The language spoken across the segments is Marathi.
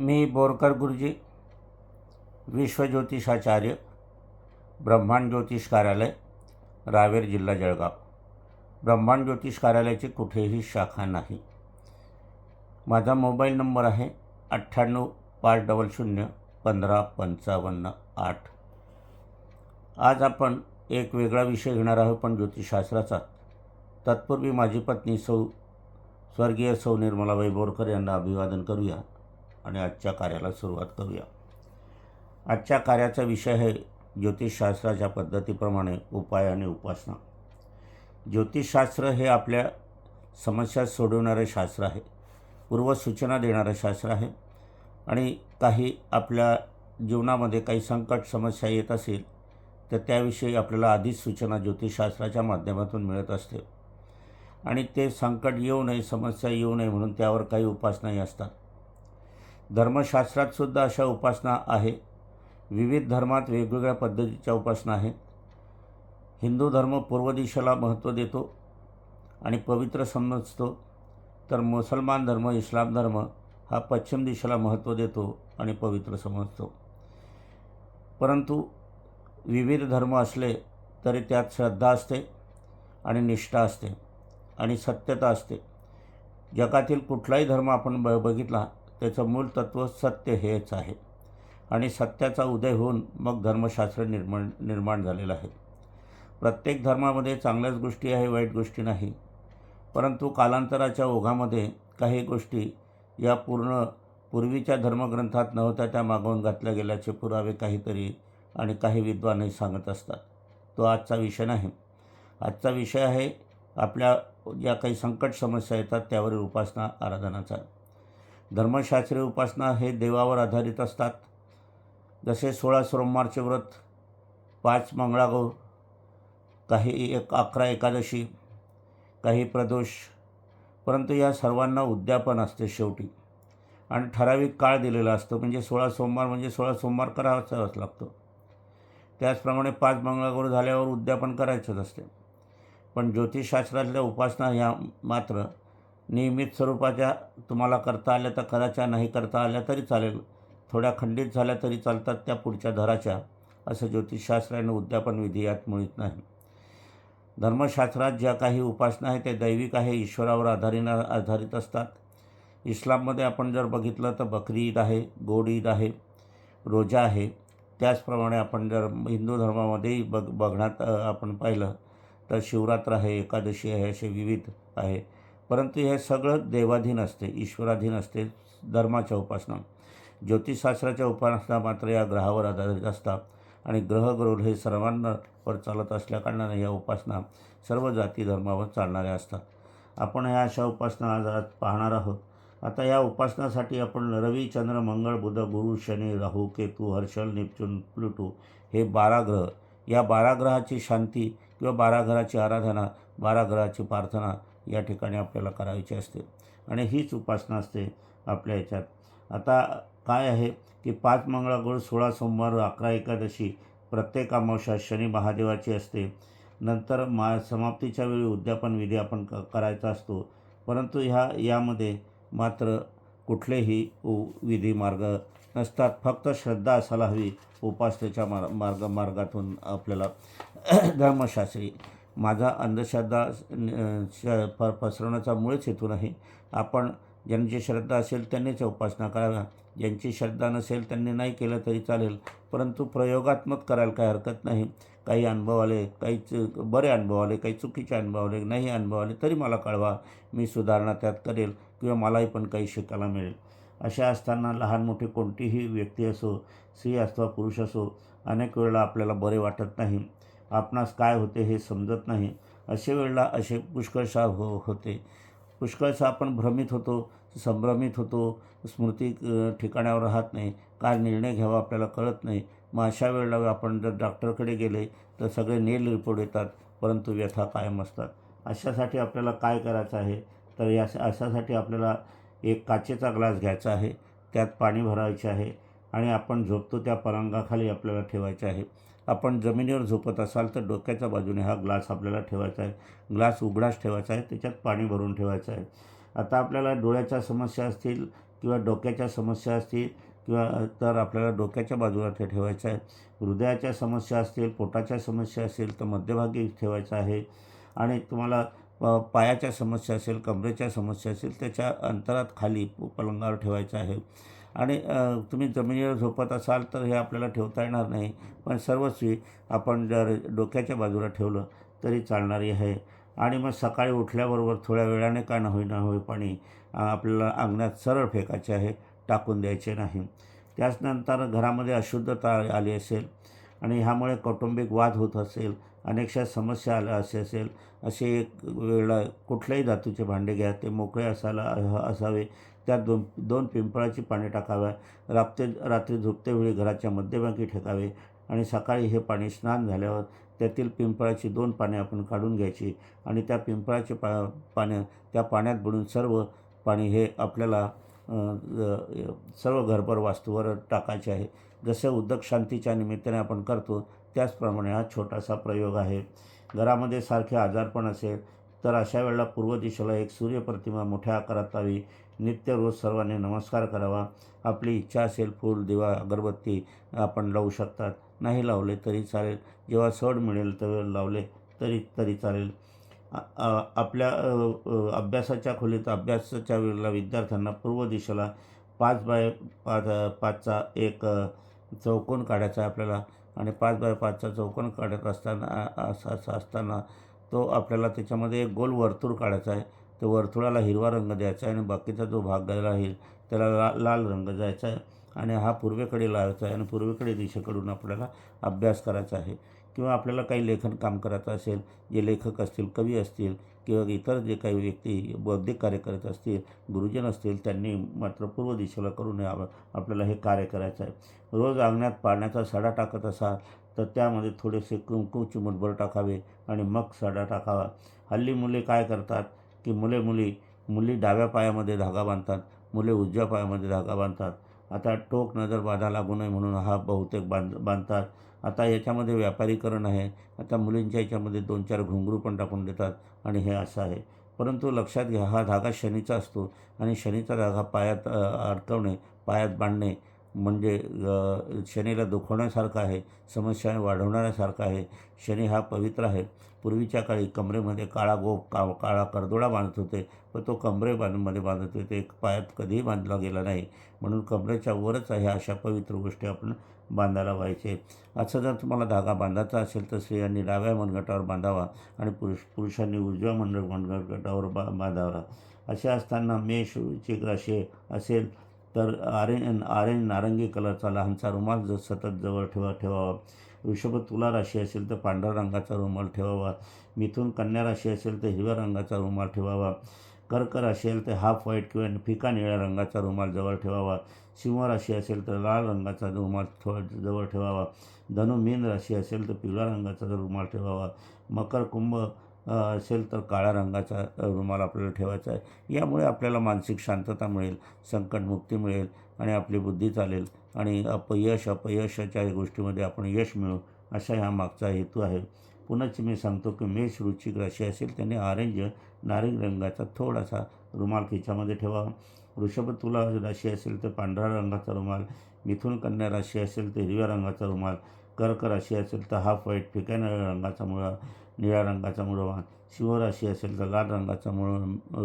मी बोरकर गुरुजी विश्वज्योतिषाचार्य ब्रह्मांड ज्योतिष कार्यालय रावेर जिल्हा जळगाव. ब्रह्मांड ज्योतिष कार्यालयाची कुठेही शाखा नाही. माझा मोबाईल नंबर आहे अठ्ठ्याण्णव पाच डबल शून्य पंधरा पंचावन्न आठ. आज आपण एक वेगळा विषय घेणार आहोत पण ज्योतिषशास्त्राचा. तत्पूर्वी माझी पत्नी सौ स्वर्गीय सौ निर्मलाबाई बोरकर यांना अभिवादन करूया. आणि आजच्या कार्याला सुरुवात करूया. आजच्या कार्याचा विषय आहे ज्योतिषशास्त्राच्या पद्धतीप्रमाणे उपाय आणि उपासना. ज्योतिषशास्त्र हे आपल्या समस्या सोडवणारे शास्त्र आहे पूर्वसूचना देणारं शास्त्र आहे आणि काही आपल्या जीवनामध्ये काही संकट समस्या येत असेल तर त्याविषयी आपल्याला आधीच सूचना ज्योतिषशास्त्राच्या माध्यमातून मिळत असते. आणि ते संकट येऊ नये समस्या येऊ नये म्हणून त्यावर काही उपासनाही असतात. धर्मशास्त्रात सुद्धा अशा उपासना आहे. विविध धर्मात वेगवेगळ्या पद्धतीच्या उपासना आहेत हिंदू धर्म पूर्व दिशेला महत्त्व देतो आणि पवित्र समजतो. तर मुसलमान धर्म इस्लाम धर्म हा पश्चिम दिशेला महत्त्व देतो आणि पवित्र समजतो. परंतु विविध धर्म असले तरी त्यात श्रद्धा असते आणि निष्ठा असते आणि सत्यता असते. जगातील कुठलाही धर्म आपण ब बघितला त्याचं मूळ तत्त्व सत्य हेच आहे. आणि सत्याचा उदय होऊन मग धर्मशास्त्र निर्माण निर्माण झालेलं आहे. प्रत्येक धर्मामध्ये चांगल्याच गोष्टी आहे वाईट गोष्टी नाही. परंतु कालांतराच्या ओघामध्ये काही गोष्टी या पूर्ण पूर्वीच्या धर्मग्रंथात नव्हत्या त्या मागवून घातल्या गेल्याचे पुरावे काहीतरी आणि काही विद्वानही सांगत असतात. तो आजचा विषय नाही. आजचा विषय आहे आपल्या ज्या काही संकट समस्या येतात त्यावरील उपासना आराधनाचा धर्मशास्त्रीय उपासना हे देवावर आधारित असतात. जसे सोळा सोमवारचे व्रत पाच मंगळागौर काही एक अकरा एकादशी काही प्रदोष परंतु या सर्वांना उद्यापन असते शेवटी. आणि ठराविक काळ दिलेला असतो. म्हणजे सोळा सोमवार म्हणजे सोळा सोमवार करावाच लागतो. त्याचप्रमाणे पाच मंगळागौर झाल्यावर उद्यापन करायचंच असते. पण ज्योतिषशास्त्रातल्या उपासना ह्या मात्र नियमित स्वरूपाच्या तुम्हाला करता आल्या तर कराच्या नाही करता आल्या तरी चालेल. थोड्या खंडित झाल्या तरी चालतात त्या पुढच्या धराच्या असं ज्योतिषशास्त्राने उद्यापन विधी यात मुळीत नाही. धर्मशास्त्रात ज्या काही उपासना आहे ते दैविक आहे ईश्वरावर आधारित आधारित असतात. इस्लाममध्ये आपण जर बघितलं तर बकरी ईद आहे गोड ईद आहे रोजा आहे. त्याचप्रमाणे आपण जर हिंदू धर्मामध्येही बघ बघण्यात आपण पाहिलं तर शिवरात्र आहे एकादशी आहे असे विविध आहे. परंतु हे सगळं देवाधीन असते ईश्वराधीन असते धर्माच्या उपासना. ज्योतिषशास्त्राच्या उपासना मात्र या ग्रहावर आधारित असतात आणि ग्रह ग्रोल हे सर्वांवर चालत असल्याकारणाने या उपासना सर्व जाती धर्मावर चालणाऱ्या असतात. आपण ह्या अशा उपासना आज आज पाहणार आहोत. आता या उपासनासाठी आपण रवी चंद्र मंगळ बुध गुरु शनी राहू केतू हर्षल नेपच्यून प्लुटो हे बारा ग्रह. या बारा ग्रहाची शांती किंवा बारा ग्रहाची आराधना बारा ग्रहाची प्रार्थना या ठिकाणी आपल्याला करायची असते. आणि हीच उपासना असते आपल्या याच्यात. आता काय आहे की पाच मंगळागौर सोळा सोमवार अकरा एकादशी प्रत्येक अमावस्या शनी महादेवाची असते. नंतर मा समाप्तीच्या वेळी उद्यापन विधी आपण क करायचा असतो. परंतु ह्या यामध्ये मात्र कुठलेही उ विधी मार्ग नसतात. फक्त श्रद्धा असायला हवी उपासनेच्या मार मार्ग मार्गातून आपल्याला धर्मशास्त्री माझा अंधश्रद्धा श प पसरवण्याचा मूळच हेतू नाही. आपण ज्यांची श्रद्धा असेल त्यांनीच उपासना कराव्या. ज्यांची श्रद्धा नसेल त्यांनी नाही केलं तरी चालेल. परंतु प्रयोगात्मक करायला काही हरकत नाही. काही अनुभव आले काही च बरे अनुभव आले काही चुकीचे अनुभव आले नाही अनुभव आले तरी मला कळवा. मी सुधारणा त्यात करेल किंवा मलाही पण काही शिकायला मिळेल. अशा असताना लहान मोठी कोणतीही व्यक्ती असो स्त्री अथवा पुरुष असो अनेक वेळेला आपल्याला बरे वाटत नाही. आपणास काय होते हे समजत नाही. असे वेळेला असे पुष्कळशा हो होते. पुष्कळशा आपण भ्रमित होतो संभ्रमित होतो. स्मृती ठिकाणावर राहत नाही. काय निर्णय घ्यावा आपल्याला कळत नाही. मग अशा वेळेला आपण जर डॉक्टरकडे गेले तर सगळे नेल रिपोर्ट येतात परंतु व्यथा कायम असतात. अशासाठी आपल्याला काय करायचं आहे? तर या अशासाठी आपल्याला एक काचेचा ग्लास घ्यायचा आहे. त्यात पाणी भरायचे आहे आणि आपण झोपतो त्या पलंगाखाली आपल्याला ठेवायचे आहे. आपण जमिनीवर झोपत असाल तर डोक्याच्या बाजूने हा ग्लास आपल्याला ठेवायचा आहे. ग्लास उघडाच ठेवायचा आहे. त्याच्यात पाणी भरून ठेवायचं आहे. आता आपल्याला डोळ्याच्या समस्या असतील किंवा डोक्याच्या समस्या असतील किंवा तर आपल्याला डोक्याच्या बाजूला ते ठेवायचं आहे. हृदयाच्या समस्या असतील पोटाच्या समस्या असेल तर मध्यभागी ठेवायचं आहे. आणि तुम्हाला पायाच्या समस्या असेल कमरेच्या समस्या असेल त्याच्या अंतरात खाली पलंगावर ठेवायचं आहे. आणि तुम्ही जमिनीवर झोपत असाल तर हे आपल्याला ठेवता येणार नाही. पण सर्वस्वी आपण जर डोक्याच्या बाजूला ठेवलं तरी चालणारी आहे. आणि मग सकाळी उठल्याबरोबर थोड्या वेळाने का न होईना होई पाणी आपल्याला अंगणात सरळ फेकायचे आहे टाकून द्यायचे नाही. त्याचनंतर घरामध्ये अशुद्धता आली असेल आणि ह्यामुळे कौटुंबिक वाद होत असेल अनेकशा समस्या आल्या असे असेल असे एक वेळेला कुठल्याही धातूचे भांडे घ्या ते मोकळे असायला असावे. त्यात दोन दोन पिंपळाची पाने टाकाव्या. रात्री रात्री झोपतेवेळी घराच्या मध्यभागी ठेकावे आणि सकाळी हे पाणी स्नान झाल्यावर त्यातील पिंपळाची दोन पाने आपण काढून घ्यायची आणि त्या पिंपळाचे पा पानं त्या पाण्यात बुडून सर्व पाणी हे आपल्याला सर्व घरभर वास्तूवर टाकायचे आहे. जसे उद्योग शांतीच्या निमित्ताने आपण करतो त्याचप्रमाणे हा छोटासा प्रयोग आहे. घरामध्ये सारखे आजारपण असेल तर अशा वेळेला पूर्व दिशेला एक सूर्यप्रतिमा मोठ्या आकारात लावी नित्य रोज सर्वांनी नमस्कार करावा. आपली इच्छा असेल फूल दिवा अगरबत्ती आपण लावू शकतात. नाही लावले तरी चालेल. जेव्हा सड मिळेल तेव्हा लावले तरी तरी चालेल. आपल्या अभ्यासाच्या खोलीत अभ्यासाच्या वेळेला विद्यार्थ्यांना पूर्व दिशेला पाच बाय पाच पाचचा एक चौकोन काढायचा आहे आपल्याला. आणि पाच बाय पाचचा चौकोन काढत असताना असा असं असं असताना तो आपल्याला त्याच्यामध्ये एक गोल वर्तुळ काढायचा आहे. तो वर्तुळाला हिरवा रंग द्यायचा आहे आणि बाकीचा जो भाग गेला आहे त्याला ला लाल रंग द्यायचा आहे. आणि हा पूर्वेकडे लावायचा आहे आणि पूर्वेकडे दिशेकडून आपल्याला अभ्यास करायचा आहे. किंवा आपल्याला काही लेखन काम करायचं असेल जे लेखक असतील कवी असतील किंवा इतर जे काही व्यक्ती बौद्धिक कार्य करत असतील गुरुजन असतील त्यांनी मात्र पूर्व दिशेला करून यावं आपल्याला हे कार्य करायचं आहे. रोज अंगणात पाण्याचा सडा टाकत असाल तर त्यामध्ये थोडेसे कुंकू चिमूटभर टाकावे आणि मग सडा टाकावा. हल्ली मुले काय करतात की मुले मुली मुली डाव्या पायामध्ये धागा बांधतात मुले उजव्या पायामध्ये धागा बांधतात. आता टोक नजर बाधा लागू नये म्हणून हा बहुतेक बांध बांधतात. आता याच्यामध्ये व्यापारीकरण आहे. आता मुलींच्या याच्यामध्ये दोन चार घुंगरू पण टाकून देतात आणि हे असं आहे. परंतु लक्षात घ्या हा धागा शनीचा असतो आणि शनीचा धागा पायात अडकवणे पायात बांधणे म्हणजे शनीला दुखवण्यासारखं आहे समस्या वाढवणाऱ्यासारखं आहे. शनी हा पवित्र आहे. पूर्वीच्या काळी कमरेमध्ये काळा गोप का काळा करदोडा बांधत होते पण तो कमरे बांधमध्ये बांधत होते एक पायात कधीही बांधला गेला नाही. म्हणून कमरेच्या वरच आहे अशा पवित्र गोष्टी आपण बांधायला व्हायचे असं जर तुम्हाला धागा बांधायचा असेल तर स्त्रियांनी डाव्या मनगटावर बांधावा आणि पुरुष पुरुषांनी उजव्या मनगट मनगटावर बा बांधावा. असे असताना मेष वृश्चिक राशी असेल तर ऑरेंज आरेंज नारंगी कलरचा लहानसा रुमाल जर सतत जवळ ठेवा ठेवावा. वृषभ तुला राशी असेल तर पांढऱ्या रंगाचा रुमाल ठेवावा. मिथून कन्या राशी असेल तर हिरव्या रंगाचा रुमाल ठेवावा. कर्क राशी असेल तर हाफ व्हाईट किंवा फिका निळ्या रंगाचा रुमाल जवळ ठेवावा. सिंह राशी असेल तर लाल रंगाचा रुमाल जवळ ठेवावा. धनु मीन राशी असेल तर पिवळ्या रंगाचा रुमाल ठेवावा. मकर कुंभ असेल तर काळ्या रंगाचा रुमाल आपल्याला ठेवायचा आहे. यामुळे आपल्याला मानसिक शांतता मिळेल संकटमुक्ती मिळेल आणि आपली बुद्धी चालेल आणि अपयश अपयशाच्या गोष्टीमध्ये आपण यश मिळू असा ह्या मागचा हेतू आहे. पुन्हाच मी सांगतो की मेष रुचिक राशी असेल त्यांनी ऑरेंज नारिंग रंगाचा थोडासा रुमाल खिच्यामध्ये ठेवावा वृषभ तुला राशी असेल तर पांढऱ्या रंगाचा रुमाल मिथुन कन्या राशी असेल तर हिरव्या रंगाचा रुमाल कर्क राशी असेल तर हाफ व्हाईट फिक्या निळ्या रंगाचा मुळा निळ्या रंगाचा मुळवान शिव राशी असेल तर लाल रंगाचा मुळ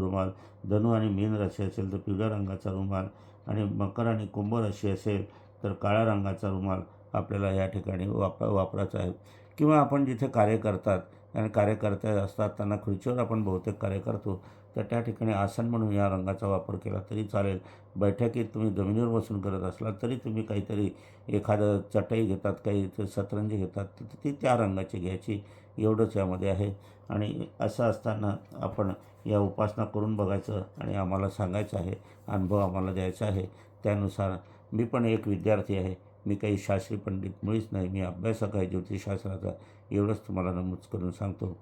रुमाल धनु आणि मीन राशी असेल तर पिवळ्या रंगाचा रुमाल आणि मकर आणि कुंभ राशी असेल तर काळ्या रंगाचा रुमाल. आपल्याला या ठिकाणी वाप वापरायचं आहे. किंवा आपण जिथे कार्य करतात आणि कार्यकर्ते असतात त्यांना खुर्चीवर आपण बहुतेक कार्य करतो तर त्या ठिकाणी आसन म्हणून या रंगाचा वापर केला तरी चालेल. बैठकीत तुम्ही जमिनीवर बसून करत असलात तरी तुम्ही काहीतरी एखादं चटई घेतात काही ते सतरंजी घेतात तर ती त्या रंगाची घ्यायची. एवढंच यामध्ये आहे. आणि असं असताना आपण या उपासना करून बघायचं आणि आम्हाला सांगायचं आहे. अनुभव आम्हाला द्यायचा आहे. त्यानुसार मी पण एक विद्यार्थी आहे. मी काही शास्त्री पंडित मुळीच नाही. मी अभ्यासक आहे ज्योतिषशास्त्राचा एवढंच तुम्हाला नमूद करून सांगतो.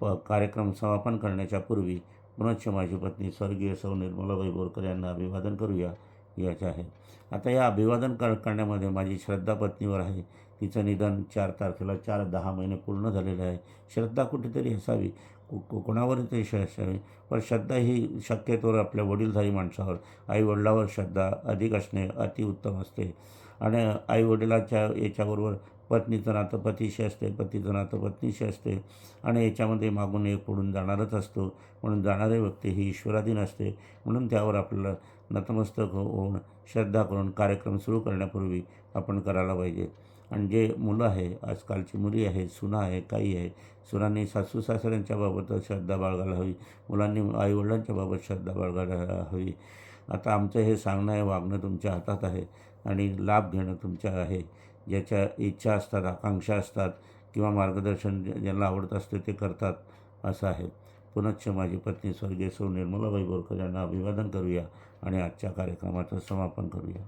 प कार्यक्रम समापन करण्याच्या पूर्वी पुनश्च माझी पत्नी स्वर्गीय सौ निर्मलाबाई बोरकर यांना अभिवादन करूया. याचे आहे. आता या अभिवादन कर करण्यामध्ये माझी श्रद्धा पत्नीवर आहे. तिचं निधन चार तारखेला चार दहा महिने पूर्ण झालेलं आहे. श्रद्धा कुठेतरी असावी. को को कोणावरही तरी असावी. पण श्रद्धा ही शक्यतोवर आपल्या वडीलधारी माणसावर आईवडिलावर श्रद्धा अधिक असणे अतिउत्तम असते. आणि आईवडिलाच्या याच्याबरोबर पत्नीचं नातं पतीशी असते पतीचं नातं पत्नीशी असते. आणि याच्यामध्ये मागून एक पुढून जाणारच असतो. म्हणून जाणारे व्यक्ती ही ईश्वराधीन असते. म्हणून त्यावर आपल्याला नतमस्तक हो-, होऊन श्रद्धा करून कार्यक्रम सुरू करण्यापूर्वी आपण करायला पाहिजे. आणि जे मुलं आहे आजकालची मुली आहे सुना आहे काही आहे सुनांनी सासू सासऱ्यांच्या बाबत श्रद्धा बाळगायला हवी. मुलांनी आईवडिलांच्या बाबत श्रद्धा बाळगायला हवी. आता आमचं हे सांगणं आहे वागणं तुमच्या हातात आहे. आणि लाभ घेणं तुमच्या आहे. ज्याच्या इच्छा असतात आकांक्षा असतात किंवा मार्गदर्शन ज्यांना आवडत असते ते करतात असं आहे. पुनश्च माझी पत्नी स्वर्गीय सौ निर्मलाबाई बोरकर यांना अभिवादन करूया आणि आजच्या कार्यक्रमाचं समापन करूया.